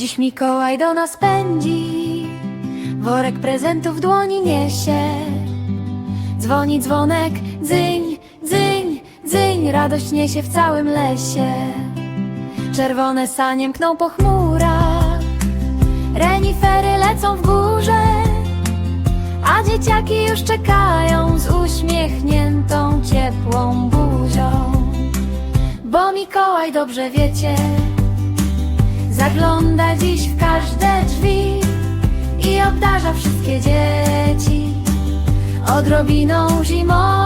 Dziś Mikołaj do nas pędzi, worek prezentów w dłoni niesie. Dzwoni dzwonek, dzyń, dzyń, dzyń, radość niesie w całym lesie. Czerwone sanie mkną po chmurach, renifery lecą w górze, a dzieciaki już czekają z uśmiechniętą, ciepłą buzią. Bo Mikołaj dobrze wiecie, zagląda dziś w każde drzwi i obdarza wszystkie dzieci odrobiną zimowej